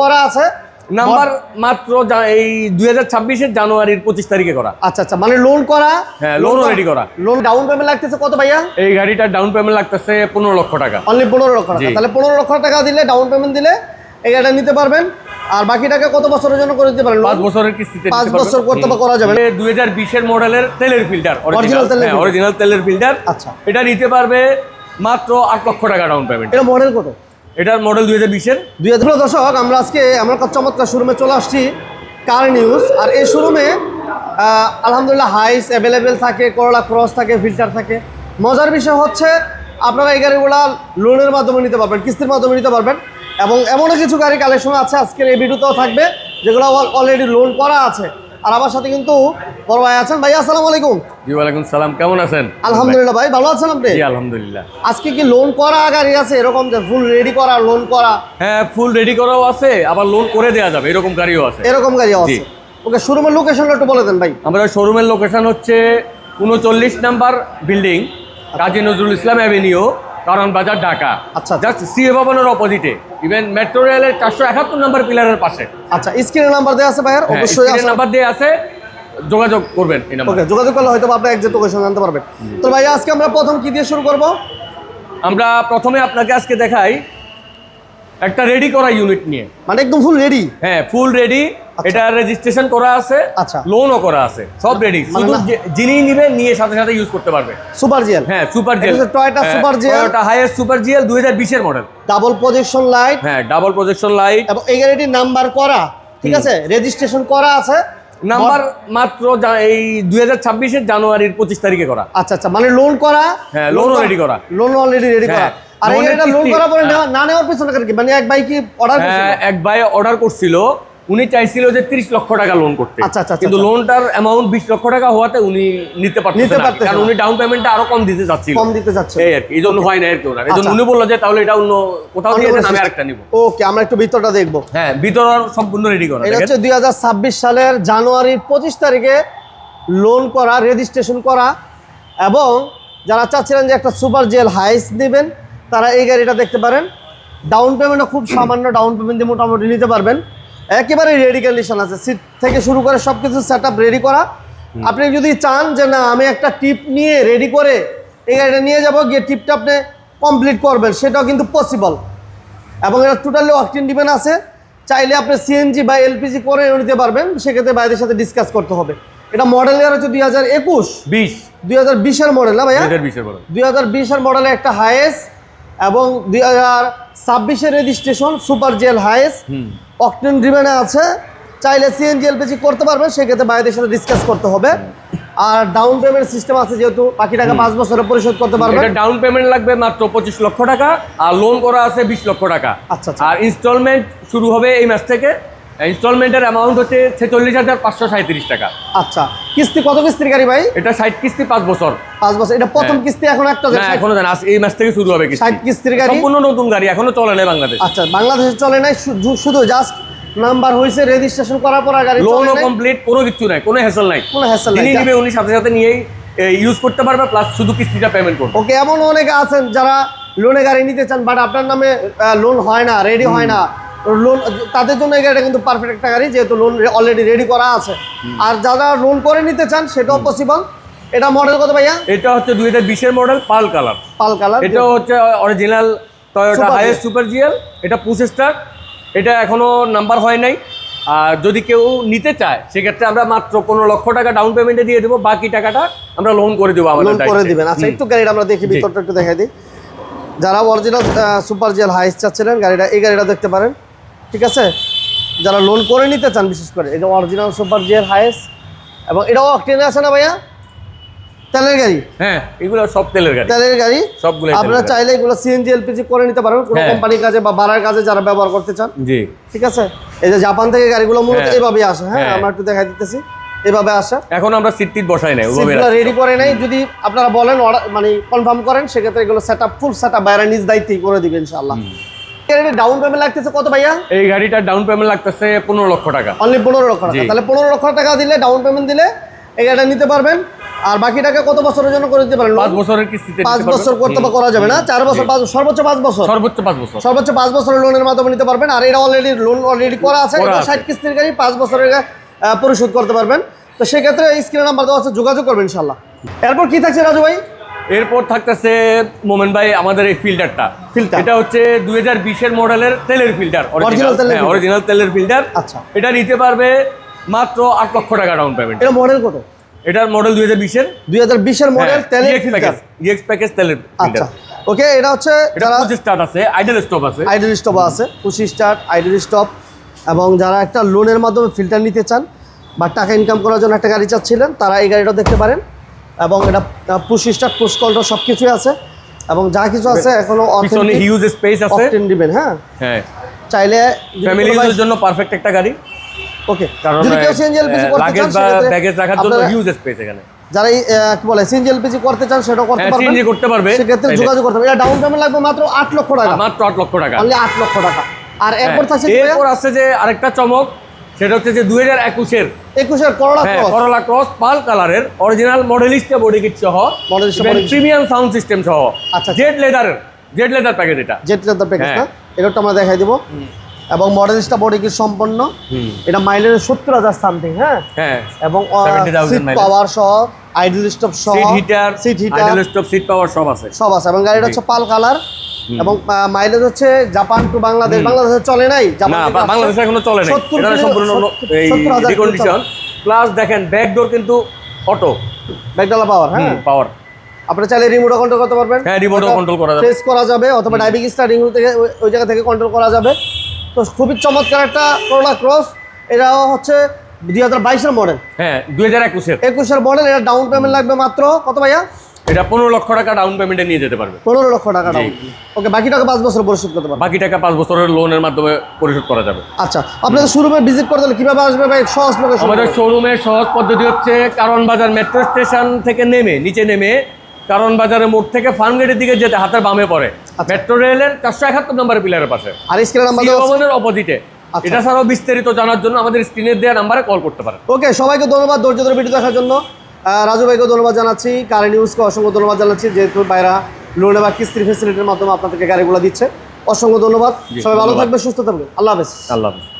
করা আছে। নাম্বার মাত্র এই দুই হাজার ছাব্বিশের জানুয়ারির পঁচিশ তারিখে করা। আচ্ছা আচ্ছা মানে লোন করা? হ্যাঁ, ও ready করা। লোন ডাউন পেমেন্ট লাগতেছে কত ভাইয়া? এই গাড়িটার ডাউন পেমেন্ট লাগতেছে পনেরো লক্ষ টাকা। অনলি পনেরো লক্ষ টাকা। তাহলে পনেরো লক্ষ টাকা দিলে ডাউন পেমেন্ট দিলে এই গাড়িটা নিতে পারবেন। আর বাকি টাকা কত বছরের জন্য করে দিতে পারেন? পাঁচ বছরের কিস্তিতে পাঁচ বছর করতে করা যাবে দুই হাজার বিশের মডেলের তেলের ফিল্টার Original তেলের। অরিজিনাল তেলের ফিল্টার আচ্ছা। এটা নিতে পারবে মাত্র আট লক্ষ টাকা ডাউন পেমেন্ট এটা মডেল কত? এটার মডেল দুই হাজার বিশের? দুই হাজার দর্শক, আমরা আজকে আমার চমৎকার শোরুমে চলে আসছি কার নিউজ আর এই শোরুমে আলহামদুলিল্লাহ হাইস অ্যাভেলেবেল থাকে করলা ক্রস থাকে ফিল্টার থাকে। মজার বিষয় হচ্ছে, আপনারা এই গাড়িগুলা লোনের মাধ্যমে নিতে পারবেন, কিস্তির মাধ্যমে নিতে পারবেন। এবং এমনও কিছু গাড়ি কালেকশন আছে, আজকের এই ভিডিওতেও থাকবে, যেগুলো অলরেডি লোন করা আছে। আর আমার সাথে কিন্তু বড় ভাই আছেন? ভাই আসসালামু আলাইকুম। জি ওয়ালাইকুম সালাম। কেমন আছেন? আলহামদুলিল্লাহ ভাই ভালো আছেন আপনি? জি আলহামদুলিল্লাহ। আজকে কি লোন করা গাড়ি আছে? এরকম যে ফুল রেডি করা লোন করা? হ্যাঁ ফুল রেডি করাও আছে আবার লোন করে দেওয়া যাবে এরকম গাড়িও আছে। এরকম গাড়ি আছে। ওকে শোরুমের লোকেশনটা একটু বলে দেন ভাই। আমাদের শোরুমের লোকেশন হচ্ছে উনচল্লিশ number building Kazi Nazrul Islam avenue Karwan Bazar Dhaka. আচ্ছা। জাস্ট সিএ ভবনের অপোজিটে ইভেন মেট্রো রেলের চারশো একাত্তর নাম্বার পিলারের পাশে। আচ্ছা স্ক্রিনের নাম্বার দেওয়া আছে ভাইয়ের? হ্যাঁ, অবশ্যই নাম্বার দিয়ে আছে। যোগাযোগ করবেন এই নাম্বার। ওকে যোগাযোগ করলে হয়তো আপনি একজ্যাক্ট লোকেশন জানতে পারবেন। তো ভাই আজকে আমরা প্রথম কি দিয়ে শুরু করব? আমরা প্রথমে আপনাকে আজকে দেখাই একটা রেডি করা ইউনিট নিয়ে। মানে একদম ফুল রেডি হ্যাঁ ফুল রেডি এটা রেজিস্ট্রেশন করা আছে আচ্ছা। লোনও করা আছে সব রেডি মানে শুধু যিনি নিবে নিয়ে সাথে সাথে ইউজ করতে পারবে। সুপার জিএল হ্যাঁ সুপার হচ্ছে Toyota Super GL। Toyota Hiace super GL দুই হাজার বিশের মডেল ডাবল প্রজেকশন লাইট হ্যাঁ ডাবল প্রজেকশন লাইট এবং এই গাড়িটির নাম্বার করা ঠিক আছে? রেজিস্ট্রেশন করা আছে। নাম্বার মাত্র এই দুই হাজার ছাব্বিশের জানুয়ারির পঁচিশ তারিখে করা। আচ্ছা আচ্ছা মানে লোন করা হ্যাঁ, লোন ও করা। লোন অলরেডি রেডি করা। হ্যাঁ, আর এটা লোন করার পরে হ্যাঁ। না নেওয়ার পিছনে মানে এক ভাই কি অর্ডার হ্যাঁ এক ভাই অর্ডার করছিল। উনি চাইছিল যে তিরিশ লক্ষ টাকা লোন করতে। আচ্ছা, আচ্ছা, কিন্তু। লোনটার অ্যামাউন্ট বিশ লক্ষ টাকা হওয়াতে উনি নিতে পারতেন নিতে না কারণ উনি ডাউন পেমেন্টটা আরও কম দিতে চাচ্ছিল কম দিতে যাচ্ছে এই আর কি এই জন্য হয় না আর কি ওনার। এই জন্য আচ্ছা। উনি বলল যে তাহলে এটা অন্য কোথাও দিয়ে দেন, আমি আরেকটা নিব। ওকে আমরা একটু ভিতরটা দেখব। হ্যাঁ ভিতর সম্পূর্ণ রেডি করা এটা। হচ্ছে দুই হাজার ছাব্বিশ সালের জানুয়ারির পঁচিশ তারিখে লোন করা রেজিস্ট্রেশন করা এবং যারা চাচ্ছিলেন যে একটা সুপার জেল হাইস নেবেন তারা এই গাড়িটা দেখতে পারেন। ডাউন পেমেন্টও খুব সামান্য ডাউন পেমেন্ট দিয়ে মোটামুটি নিতে পারবেন। একেবারে রেডি কন্ডিশন আছে। সিট থেকে শুরু করে সব কিছু সেট আপ রেডি করা আপনি যদি চান যে না আমি একটা টিপ নিয়ে রেডি করে এই গাড়িটা নিয়ে যাব গিয়ে টিপটা আপনি কমপ্লিট করবেন সেটাও কিন্তু পসিবল এবং এটা টোটালি অকটেন ডিপেন্ড আছে। চাইলে আপনি সিএনজি বা এলপিজি করে নিতে পারবেন। সেক্ষেত্রে বাইরের সাথে ডিসকাস করতে হবে। এটা মডেল ইয়ার হচ্ছে দুই হাজার একুশ। বিশ। দুই হাজার বিশের মডেল না ভাইয়া? দুই হাজার বিশের মডেলে একটা হায়েস্ট এবং দুই হাজার ছাব্বিশের রেজিস্ট্রেশন সুপার জেল হায়েস্ট হুম। অকটেন ড্রিমেনে আছে। চাইলে সিএনজি এলপিজি করতে পারবেন সেক্ষেত্রে বাইরের সাথে ডিসকাস করতে হবে। আর ডাউন পেমেন্ট সিস্টেম আছে যেহেতু বাকি টাকা পাঁচ বছরে পরিশোধ করতে পারবেন এটা ডাউন পেমেন্ট লাগবে মাত্র পঁচিশ লক্ষ টাকা আর লোন করা আছে বিশ লক্ষ টাকা। আচ্ছা, আচ্ছা। আর ইনস্টলমেন্ট শুরু হবে এই মাস থেকে। ইনস্টলমেন্টের অ্যামাউন্ট হচ্ছে ছেচল্লিশ হাজার পাঁচশো সাঁত্রিশ টাকা। আচ্ছা কিস্তি কত কিস্তির গাড়ি ভাই? এটা ষাট কিস্তি পাঁচ বছর। পাঁচ বছর এটা প্রথম হ্যাঁ। কিস্তি এখন একটা এখনও জানা এই মাস থেকে শুরু হবে ষাট কিস্তির গাড়ি। সম্পূর্ণ নতুন গাড়ি এখনও চলে নাই বাংলাদেশ। আচ্ছা বাংলাদেশে চলে নাই শুধু জাস্ট নাম্বার হয়েছে রেজিস্ট্রেশন করার পর গাড়ি লোনও কমপ্লিট কোনো কিছু নাই কোনো হ্যাসেল নাই। কোনো hassle নাই। নিবে উনি সাথে সাথে নিয়েই ইউজ করতে পারবে প্লাস শুধু কিস্তিটা পেমেন্ট করবে। ওকে এমন অনেকে আছেন যারা লোনে গাড়ি নিতে চান বাট আপনার নামে লোন হয় না রেডি হয় না। লোন তাদের জন্য এই গাড়িটা কিন্তু পারফেক্ট একটা গাড়ি যেহেতু লোন অলরেডি রেডি করা আছে। আর যারা লোন করে নিতে চান সেটাও পসিবল এটা মডেল কত ভাইয়া? এটা হচ্ছে দুই হাজার বিশের model pearl colour. Pearl colour এটা হচ্ছে original Toyota Hiace super GL এটা পুশ স্টার এটা এখনও নাম্বার হয় নাই। আর যদি কেউ নিতে চায় সেক্ষেত্রে আমরা মাত্র পনেরো লক্ষ টাকা ডাউন পেমেন্টে দিয়ে দেবো বাকি টাকাটা আমরা লোন করে দেবো আমাদের লোন করে। দিবেন। আচ্ছা একটু গাড়িটা আমরা দেখি। ভিতরটা একটু দেখাই দিই। যারা অরিজিনাল সুপার জেল হাইস চাচ্ছিলেন গাড়িটা এই গাড়িটা দেখতে পারেন। ঠিক আছে? যারা লোন করে নিতে চান বিশেষ করে এটা অরিজিনাল সুপার জেল হাইস এবং এটাও অকটেনে আছে না ভাইয়া? তেলের গাড়ি? হ্যাঁ এগুলো সব তেলের গাড়ি। তেলের গাড়ি? সবগুলো আপনারা চাইলে এগুলো সিএনজি এলপিজি করে নিতে পারবেন কোনো হ্যাঁ। কোম্পানির কাজে বা বাড়ার কাজে যারা ব্যবহার করতে চান। জি। ঠিক আছে? এই যে জাপান থেকে গাড়িগুলো মূলত হ্যাঁ। এভাবে আসে হ্যাঁ? হ্যাঁ। আমরা একটু দেখাই দিতেছি। এভাবে আসে। এখন আমরা সিট টিট বসাই নাই ওভাবে রেডি করে নাই। যদি আপনারা বলেন মানে কনফার্ম করেন সেক্ষেত্রে এগুলো set up full set up বাইরে নিজ দায়িত্বই করে দিবেন ইনশাআল্লাহ। ডাউন পেমেন্ট লাগতেছে কত ভাইয়া? এই গাড়িটার ডাউন পেমেন্ট লাগতেছে পনেরো লক্ষ টাকা। অনলি পনেরো লক্ষ টাকা। তাহলে পনেরো লক্ষ টাকা দিলে ডাউন পেমেন্ট দিলে এই গাড়িটা নিতে পারবেন। আর বাকি টাকা কত বছরের জন্য করে দিতে পারেন পাঁচ বছরের কিস্তিতে পাঁচ বছর করতে বা করা যাবে না। চার বছর পাঁচ সর্বোচ্চ পাঁচ বছর। সর্বোচ্চ পাঁচ বছর। সর্বোচ্চ পাঁচ বছরের লোনের মাধ্যমে নিতে পারবেন। আর এটা অলরেডি লোন অলরেডি করা আছে। ষাট কিস্তির গাড়ি পাঁচ বছরের পরিশোধ করতে পারবেন। তো সেক্ষেত্রে স্ক্রিন নাম্বার দেওয়া আছে যোগাযোগ করবেন ইনশাল্লাহ এরপর কি থাকছে রাজু ভাই? এরপর থাকতেছে মোমেন ভাই আমাদের এই ফিল্টারটা। Filter। এটা হচ্ছে দুই হাজার বিশের মডেলের তেলের ফিল্টার তেলের অরিজিনাল তেলের ফিল্টার। আচ্ছা। এটা নিতে পারবে মাত্র আট লক্ষ টাকা ডাউন পেমেন্ট এটা মডেল কত? এটার মডেল দুই হাজার বিশের। দুই হাজার বিশের মডেল তেলের ফিল্টার। প্যাকেজ ইএক্স প্যাকেজ তেলের আচ্ছা। ফিল্টার। ওকে এটা হচ্ছে এটা পঁচিশ স্টার্ট আছে আইডেল স্টপ আছে। আইডল স্টপ আছে পুশি স্টার্ট আইডল স্টপ এবং যারা একটা লোনের মাধ্যমে ফিল্টার নিতে চান বা টাকা ইনকাম করার জন্য একটা গাড়ি চাচ্ছিলেন তারা এই গাড়িটা দেখতে পারেন। এবং এটা পুশি স্টার্ট পুশ কন্ট্রোল সব কিছুই আছে। এবং যা কিছু আছে এখনও পিছনে হিউজ স্পেস আছে। দিবেন হ্যাঁ? হ্যাঁ। চাইলে ফ্যামিলি ইউজের জন্য পারফেক্ট একটা গাড়ি। ওকে কারণ যদি কেউ সিএনজি এলপিজি করতে চান ব্যাগেজ রাখার জন্য হিউজ স্পেস এখানে। যারা কি বলে সিএনজি এলপিজি করতে চান সেটাও করতে হ্যাঁ, পারবেন। CNG করতে পারবে। সেক্ষেত্রে যোগাযোগ করতে হবে এটা ডাউন পেমেন্ট লাগবে মাত্র আট লক্ষ টাকা। মাত্র আট লক্ষ টাকা। অনলি আট লক্ষ টাকা। আর এরপর হ্যাঁ, থাকছে কি এরপর আছে যে আরেকটা চমক। সেটা হচ্ছে যে দুই হাজার একুশের একুশের করোনা হ্যাঁ ক্রস করলা ক্রস পাল কালারের অরিজিনাল মডেলিস্টা বডি কিট সহ প্রিমিয়াম সাউন্ড সিস্টেম সহ। আচ্ছা। জেড লেদারের জেড লেদার প্যাকেজ এটা। Z leather package. এটা একটু আমরা দেখাই দিব। এবং মডেলিস্টা বডি কিট সম্পন্ন। এটা মাইলেজ সত্তর হাজার সামথিং হ্যাঁ? হ্যাঁ এবং 70,000 সিট পাওয়ার সহ আইডল স্টপ সহ seat heater seat heater idle stop seat power সব আছে। সব আছে। এবং গাড়িটা হচ্ছে পাল কালার। এবং মাইলেজ হচ্ছে জাপান টু বাংলাদেশ বাংলাদেশে চলে নাই? না। বাংলাদেশে এখনও চলে নাই। এটা সম্পূর্ণ ন- এই রিকন্ডিশন প্লাস দেখেন ব্যাক ডোর কিন্তু অটো ব্যাকডালা পাওয়ার হ্যাঁ? পাওয়ার আপনি চাইলে রিমোট কন্ট্রোল করতে পারবেন। হ্যাঁ, ও control করা যাবে। ফেস করা যাবে অথবা ডাইভিং স্টার্টিং থেকে ওই- জায়গা থেকে কন্ট্রোল করা যাবে। তো খুবই চমৎকার একটা করোলা ক্রস এটাও হচ্ছে দুই হাজার বাইশের মডেল হ্যাঁ দুই হাজার একুশের। একুশের মডেল এটা ডাউন পেমেন্ট লাগবে মাত্র। কত ভাইয়া? এটা পনেরো লক্ষ টাকা ডাউন পেমেন্টে নিয়ে যেতে পারবে। পনেরো লক্ষ টাকা ডাউন ওকে বাকি টাকা পাঁচ বছর পরিশোধ করতে পারবেন বাকি টাকা পাঁচ বছরের লোনের মাধ্যমে পরিশোধ করা যাবে। আচ্ছা আপনাদের শোরুমে ভিজিট করতে হলে কীভাবে আসবে ভাই? সহজ আমাদের শোরুমের সহজ পদ্ধতি হচ্ছে কারণ বাজার মেট্রো স্টেশন থেকে নেমে নিচে নেমে কারণ বাজারের মোড় থেকে ফার্ম গেটের দিকে যেতে হাতের বামে পড়ে। মেট্রো রেলের চারশো একাত্তর নম্বরের পিলারের পাশে। আর। ভবনের অপোজিটে আচ্ছা। এটা ছাড়াও বিস্তারিত জানার জন্য আমাদের স্ক্রিনের দেওয়া নাম্বারে কল করতে পারেন। ওকে সবাইকে ধন্যবাদ ধৈর্য ধরে ভিডিও দেখার জন্য। রাজু ভাইকে ধন্যবাদ জানাচ্ছি। কারেন্ট নিউজকে অসংখ্য ধন্যবাদ জানাচ্ছি যেহেতু বাইরা লোনে বা কিস্তির ফেসিলিটির মাধ্যমে আপনাদেরকে গাড়িগুলো দিচ্ছে। অসংখ্য ধন্যবাদ। সবাই ভালো থাকবে সুস্থ থাকবে আল্লাহ হাফেজ। আল্লাহ হাফিজ।